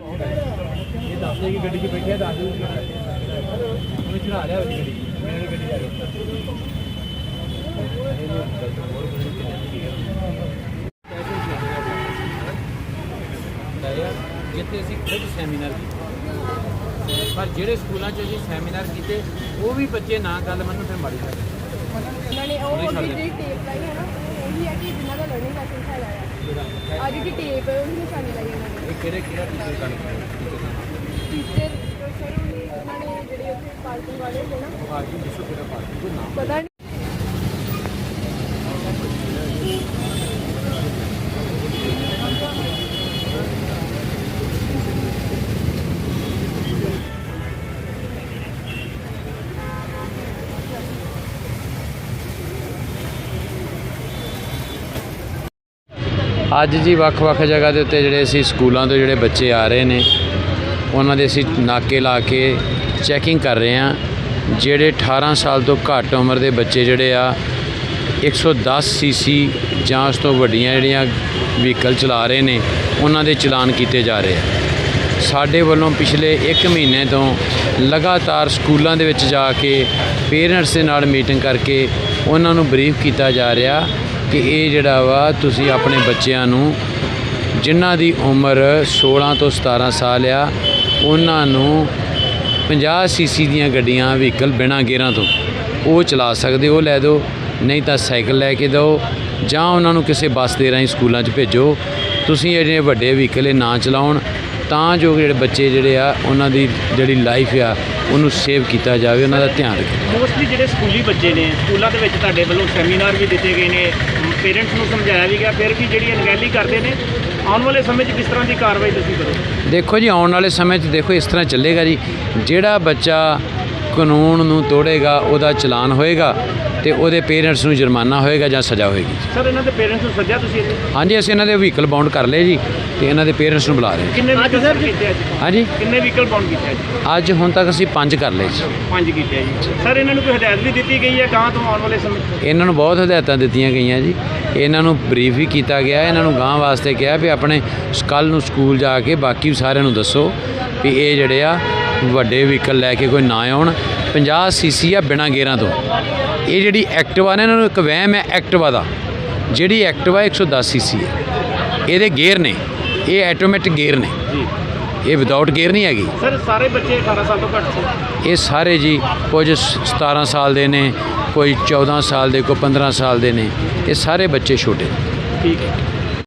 ਇਹ ਦੱਸਦੇ ਕਿ ਗੱਡੀ 'ਚ ਬੈਠੇ ਆ ਦੱਸ ਦਿਓ ਕਿ ਉਹਨੇ ਚੜਾ ਲਿਆ ਵਿੱਚ ਗੱਡੀ। ਮੇਰੇ ਗੱਡੀ ਜਾ ਰਹੀ ਜਿੱਥੇ ਅਸੀਂ ਖੁਦ ਸੈਮੀਨਾਰ ਕੀਤੇ। ਪਰ ਜਿਹੜੇ ਸਕੂਲਾਂ 'ਚ ਅਸੀਂ ਸੈਮੀਨਾਰ ਕੀਤੇ ਉਹ ਵੀ ਬੱਚੇ ਨਾ ਗੱਲ ਮੰਨਣ ਫਿਰ ਮਾੜੀ ਲੱਗਦੀ ਉਹਨਾਂ ਨੇ ਉਹ ਜਿਹੜੀ ਟੇਪ ਲਾਈ ਹੈ ਨਾ ਉਹੀ ਹੈ ਕਿ ਜਿਨ੍ਹਾਂ ਦਾ ਲਰਨਿੰਗ ਲਾਇਸੈਂਸ ਹੈਗਾ ਆ। ਅੱਜ ਦੀ ਟੇਪ ਹੈ ਉਹਦੀ ਨਿਸ਼ਾਨੀ ਲਾਈ ਉਹਨਾਂ ਨੇ। ਇਹ ਕਿਹੜੇ ਕਿਹੜਾ ਟੀਚਰ ਗੱਲ ਟੀਚਰ ਸਰ ਉਹਨਾਂ ਨੇ ਜਿਹੜੇ ਉੱਥੇ ਪਾਰਕਿੰਗ ਵਾਲੇ ਸੀ ਨਾ ਜੀ ਦੱਸੋ ਕਿਹੜਾ ਪਾਰਟੀ ਕੋਈ ਨਾਮ ਪਤਾ ਨਹੀਂ ਅੱਜ ਜੀ ਵੱਖ-ਵੱਖ ਜਗ੍ਹਾ ਦੇ ਉੱਤੇ ਜਿਹੜੇ ਅਸੀਂ ਸਕੂਲਾਂ ਤੋਂ ਜਿਹੜੇ ਬੱਚੇ ਆ ਰਹੇ ਨੇ, ਉਹਨਾਂ ਦੇ ਅਸੀਂ ਨਾਕੇ ਲਾ ਕੇ ਚੈਕਿੰਗ ਕਰ ਰਹੇ ਹਾਂ। ਜਿਹੜੇ 18 ਸਾਲ ਤੋਂ ਘੱਟ ਉਮਰ ਦੇ ਬੱਚੇ ਜਿਹੜੇ ਆ 110 ਸੀਸੀ ਜਾਂ ਉਸ ਤੋਂ ਵੱਡੀਆਂ ਜਿਹੜੀਆਂ ਵਹੀਕਲ ਚਲਾ ਰਹੇ ਨੇ, ਉਹਨਾਂ ਦੇ ਚਲਾਨ ਕੀਤੇ ਜਾ ਰਹੇ ਆ। ਸਾਡੇ ਵੱਲੋਂ ਪਿਛਲੇ 1 ਮਹੀਨੇ ਤੋਂ ਲਗਾਤਾਰ ਸਕੂਲਾਂ ਦੇ ਵਿੱਚ ਜਾ ਕੇ ਪੇਰੈਂਟਸ ਦੇ ਨਾਲ ਮੀਟਿੰਗ ਕਰਕੇ ਉਹਨਾਂ ਨੂੰ ਬਰੀਫ ਕੀਤਾ ਜਾ ਰਿਹਾ। ਕਿ ਇਹ ਜਿਹੜਾ ਵਾ, ਤੁਸੀਂ ਆਪਣੇ ਬੱਚਿਆਂ ਨੂੰ ਜਿਨ੍ਹਾਂ ਦੀ ਉਮਰ 16 ਤੋਂ 17 ਸਾਲ ਆ, ਉਹਨਾਂ ਨੂੰ 50 ਸੀਸੀ ਦੀਆਂ ਗੱਡੀਆਂ ਵਹੀਕਲ ਬਿਨਾਂ ਗੇਅਰਾਂ ਤੋਂ ਉਹ ਚਲਾ ਸਕਦੇ, ਉਹ ਲੈ ਦਿਓ, ਨਹੀਂ ਤਾਂ ਸਾਈਕਲ ਲੈ ਕੇ ਦਿਓ, ਜਾਂ ਉਹਨਾਂ ਨੂੰ ਕਿਸੇ ਬੱਸ ਦੇ ਰਾਹੀਂ ਸਕੂਲਾਂ 'ਚ ਭੇਜੋ, ਤੁਸੀਂ ਇਹ ਜਿਹੜੇ ਵੱਡੇ ਵਹੀਕਲ ਇਹ ਨਾ ਚਲਾਉਣ, ਤਾਂ ਜੋ ਜਿਹੜੇ ਬੱਚੇ ਜਿਹੜੇ ਆ, ਉਹਨਾਂ ਦੀ ਜਿਹੜੀ ਲਾਈਫ ਆ ਉਹਨੂੰ ਸੇਵ ਕੀਤਾ ਜਾਵੇ ਉਹਨਾਂ ਦਾ ਧਿਆਨ ਰੱਖੋ ਮੋਸਟਲੀ ਜਿਹੜੇ ਸਕੂਲੀ ਬੱਚੇ ਨੇ ਸਕੂਲਾਂ ਦੇ ਵਿੱਚ ਤੁਹਾਡੇ ਵੱਲੋਂ ਸੈਮੀਨਾਰ ਵੀ ਦਿੱਤੇ ਗਏ ਨੇ ਪੇਰੈਂਟਸ ਨੂੰ ਸਮਝਾਇਆ ਵੀ ਗਿਆ ਫਿਰ ਵੀ ਜਿਹੜੀ ਅਣਗਹਿਲੀ ਕਰਦੇ ਨੇ ਆਉਣ ਵਾਲੇ ਸਮੇਂ 'ਚ ਕਿਸ ਤਰ੍ਹਾਂ ਦੀ ਕਾਰਵਾਈ ਤੁਸੀਂ ਕਰੋ ਦੇਖੋ ਜੀ ਆਉਣ ਵਾਲੇ ਸਮੇਂ 'ਚ ਦੇਖੋ ਇਸ ਤਰ੍ਹਾਂ ਚੱਲੇਗਾ ਜੀ। ਜਿਹੜਾ ਬੱਚਾ ਕਾਨੂੰਨ ਨੂੰ ਤੋੜੇਗਾ ਉਹਦਾ ਚਲਾਨ ਹੋਏਗਾ। ਤੇ ਉਹਦੇ ਪੇਰੈਂਟਸ ਨੂੰ ਜੁਰਮਾਨਾ ਹੋਏਗਾ ਜਾਂ ਸਜ਼ਾ ਹੋਏਗੀ ਸਰ ਇਹਨਾਂ ਦੇ ਪੇਰੈਂਟਸ ਨੂੰ ਸੱਦਿਆ ਤੁਸੀਂ ਇੱਥੇ? ਹਾਂਜੀ ਅਸੀਂ ਇਹਨਾਂ ਦੇ ਵਹੀਕਲ ਬਾਉਂਡ ਕਰ ਲਏ ਜੀ ਤੇ ਇਹਨਾਂ ਦੇ ਪੇਰੈਂਟਸ ਨੂੰ ਬੁਲਾ ਰਹੇ ਹਾਂ। ਕਿੰਨੇ ਵਹੀਕਲ ਸਰ ਕੀਤੇ ਅੱਜ ਹਾਂਜੀ? ਕਿੰਨੇ ਵਹੀਕਲ ਬਾਉਂਡ ਕੀਤੇ ਅੱਜ ਅੱਜ ਹੁਣ ਤੱਕ ਅਸੀਂ ਪੰਜ ਕਰ ਲਏ ਜੀ। ਪੰਜ ਕੀਤੇ ਆ ਜੀ। ਸਰ ਇਹਨਾਂ ਨੂੰ ਕੋਈ ਹਦਾਇਤ ਵੀ ਦਿੱਤੀ ਗਈ ਹੈ ਗਾਂ ਤੋਂ ਆਉਣ ਵਾਲੇ ਸਮੇਂ 'ਚ? ਇਹਨਾਂ ਨੂੰ ਬਹੁਤ ਹਦਾਇਤਾਂ ਦਿੱਤੀਆਂ ਗਈਆਂ ਜੀ। ਇਹਨਾਂ ਨੂੰ ਬਰੀਫ ਵੀ ਕੀਤਾ ਗਿਆ ਇਹਨਾਂ ਨੂੰ ਗਾਂ ਵਾਸਤੇ ਕਿਹਾ ਵੀ ਆਪਣੇ ਕੱਲ ਨੂੰ ਸਕੂਲ ਜਾ ਕੇ ਬਾਕੀ ਸਾਰਿਆਂ ਨੂੰ ਦੱਸੋ ਵੀ ਇਹ ਜਿਹੜੇ ਆ ਵੱਡੇ ਵਹੀਕਲ ਲੈ ਕੇ ਕੋਈ ਨਾ ਆਉਣ। 50 ਸੀਸੀ ਆ ਬਿਨਾਂ ਗੇਅਰਾਂ ਤੋਂ। ਇਹ ਜਿਹੜੀ ਐਕਟਿਵਾ ਨੇ ਇਹਨਾਂ ਨੂੰ ਇੱਕ ਵਹਿਮ ਹੈ ਐਕਟਿਵਾ ਦਾ। ਜਿਹੜੀ ਐਕਟਿਵਾ 110 ਸੀਸੀ ਹੈ। ਇਹਦੇ ਗੇਅਰ ਨੇ। ਇਹ ਆਟੋਮੈਟਿਕ ਗੇਅਰ ਨੇ। ਜੀ ਇਹ ਵਿਦਆਊਟ ਗੇਅਰ ਨਹੀਂ ਹੈਗੀ। ਸਰ ਸਾਰੇ ਬੱਚੇ 18 ਸਾਲ ਤੋਂ ਘੱਟ ਸੀ। ਇਹ ਸਾਰੇ ਜੀ ਕੁਝ 17 ਸਾਲ ਦੇ ਨੇ ਕੋਈ 14 ਸਾਲ ਦੇ ਕੋਈ 15 ਸਾਲ ਦੇ ਨੇ। ਇਹ ਸਾਰੇ ਬੱਚੇ ਛੋਟੇ। ਠੀਕ ਹੈ।